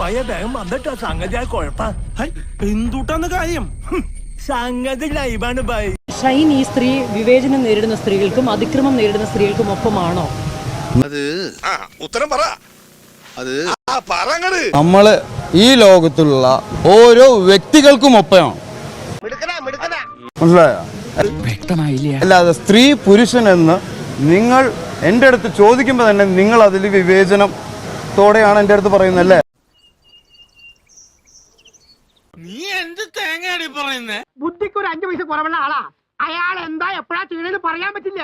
പയ്യ വേഗം വന്നിട്ടാ? സംഗതി ആ കുഴപ്പ. എന്തുട്ടാന്ന് കാര്യം. സംഗതി ലൈവാണ് ബൈ. ഷൈൻ ഈ സ്ത്രീ വിവേചനം നേരിടുന്ന സ്ത്രീകൾക്കും അതിക്രമം നേരിടുന്ന സ്ത്രീകൾക്കും ഒപ്പമാണോ? അത് ഉത്തരം പറ. അത് ആ പറങ്ങട് നമ്മൾ ഈ ലോകത്തുള്ള ഓരോ വ്യക്തികൾക്കും ഒപ്പമാണ്. മനസ്സിലായോ? അല്ലാതെ സ്ത്രീ പുരുഷൻ എന്ന് നിങ്ങൾ എന്റെ അടുത്ത് ചോദിക്കുമ്പോൾ തന്നെ നിങ്ങൾ അതിൽ വിവേചനത്തോടെയാണ് എന്റെ അടുത്ത് പറയുന്നത് അല്ലേ? ബുദ്ധിക്ക് ഒരു അഞ്ചു പൈസ കുറവുള്ള ആളാ. അയാൾ എന്താ എപ്പോഴാ ചെയ്യണെന്ന് പറയാൻ പറ്റില്ല.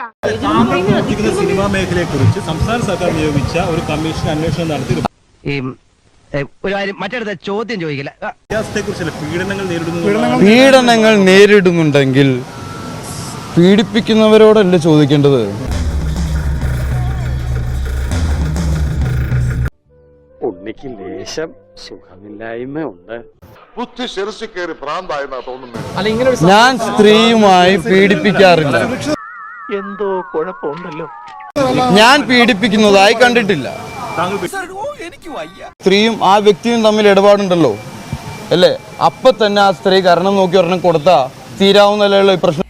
സിനിമാ മേഖലയെ കുറിച്ച് സംസ്ഥാന സർക്കാർ നിയോഗിച്ച ഒരു കമ്മീഷൻ അന്വേഷണം നടത്തി ഈ ഒരു കാര്യം മറ്റടുത്ത ചോദ്യം ചോദിക്കില്ല. ആ, പീഡനങ്ങൾ നേരിടുന്നു. പീഡനങ്ങൾ നേരിടുന്നുണ്ടെങ്കിൽ പീഡിപ്പിക്കുന്നവരോടല്ലേ ചോദിക്കേണ്ടത്? ഉണ്ണിക്ക് ലേശം സുഖമില്ലായ്മ ഉണ്ട് ബുദ്ധി കയറി പ്രാന്തായെന്നാ തോന്നുന്നത്. ഞാൻ സ്ത്രീയുമായി പീഡിപ്പിക്കാറില്ല. എന്തോ കുഴപ്പമുണ്ടല്ലോ. ഞാൻ പീഡിപ്പിക്കുന്നതായി കണ്ടിട്ടില്ല. സ്ത്രീയും ആ വ്യക്തിയും തമ്മിൽ ഇടപാടുണ്ടല്ലോ. അല്ലേ? അപ്പൊ തന്നെ ആ സ്ത്രീ കരണം നോക്കി ഒരെണ്ണം കൊടുത്താ തീരാവുന്നല്ലോ ഈ പ്രശ്നം.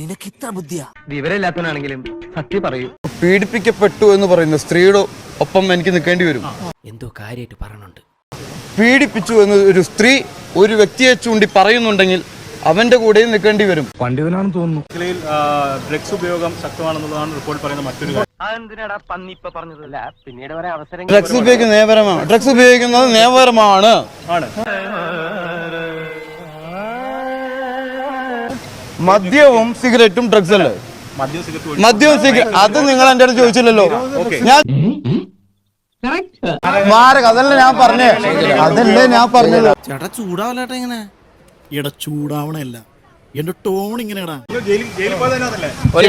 നിനക്ക് ഇത്ര ബുദ്ധിയാ. വിവരമില്ലാത്തവനാണെങ്കിലും സത്യം പറയൂ. പീഡിപ്പിക്കപ്പെട്ടു എന്ന് പറയുന്ന സ്ത്രീയുടെ ഒപ്പം എനിക്ക് നിൽക്കേണ്ടി വരും. എന്തോ കാര്യമായിട്ട് പറയണുണ്ട്. പീഡിപ്പിച്ചു എന്ന് ഒരു സ്ത്രീ ഒരു വ്യക്തിയെ ചൂണ്ടി പറയുന്നുണ്ടെങ്കിൽ അവന്റെ കൂടെയും നിൽക്കേണ്ടി വരും. മേഖലയിൽ ഡ്രഗ്സ് ഉപയോഗം ശക്തമാണെന്നുള്ളതാണ് റിപ്പോർട്ട് പറയുന്ന മറ്റൊരു പിന്നീട് അവസരം ഡ്രഗ്സ് ഉപയോഗിക്കുന്നത് നിയമപരമാണ് ഡ്രഗ്സ് ഉപയോഗിക്കുന്നത് നിയമപരമാണ് ആണ്. മദ്യവും സിഗരറ്റും ഡ്രഗ്സ് അല്ലേ? മദ്യവും സിഗരറ്റ് അത് നിങ്ങൾ എന്റെ അടുത്ത് ചോദിച്ചില്ലല്ലോ. ഞാൻ മാരക അതല്ല ഞാൻ പറഞ്ഞേ. അതല്ലേ ഞാൻ പറഞ്ഞത്. ചേട്ടാ ചൂടാവല്ലേട്ടാ ഇങ്ങനെ? എടാ ചൂടാവണല്ല എന്റെ ടോൺ ഇങ്ങനെടാ.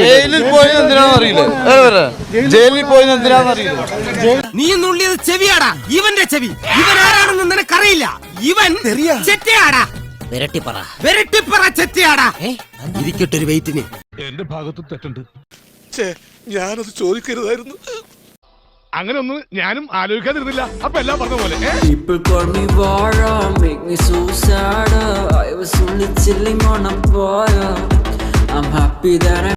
ജയിലിൽ പോയത് എന്തിനാന്ന് അറിയില്ലേ. ജയിലിൽ പോയത് എന്തിനാന്ന് അറിയില്ല. നീ നുള്ളിയത് ചെവിയാടാ. ഇവന്റെ ചെവി. ഇവൻ ആരാണെന്ന് നിനക്കറിയില്ല. ഇവൻ ചെറ്റയാടാ. വിരട്ടിപ്പറ. വെരട്ടിപ്പറ ചെറ്റയാടാ. ഇരിക്കട്ടെ ഒരു വെയിറ്റിന് ഞാനത് ചോദിക്കരുതായിരുന്നു അങ്ങനെ ഒന്നും ഞാനും ആലോചിക്കാതിരുന്നില്ല അപ്പൊ എല്ലാം പറഞ്ഞ പോലെ People call me Vara, make me so sad. I was only chilling on a boy. I'm happy that I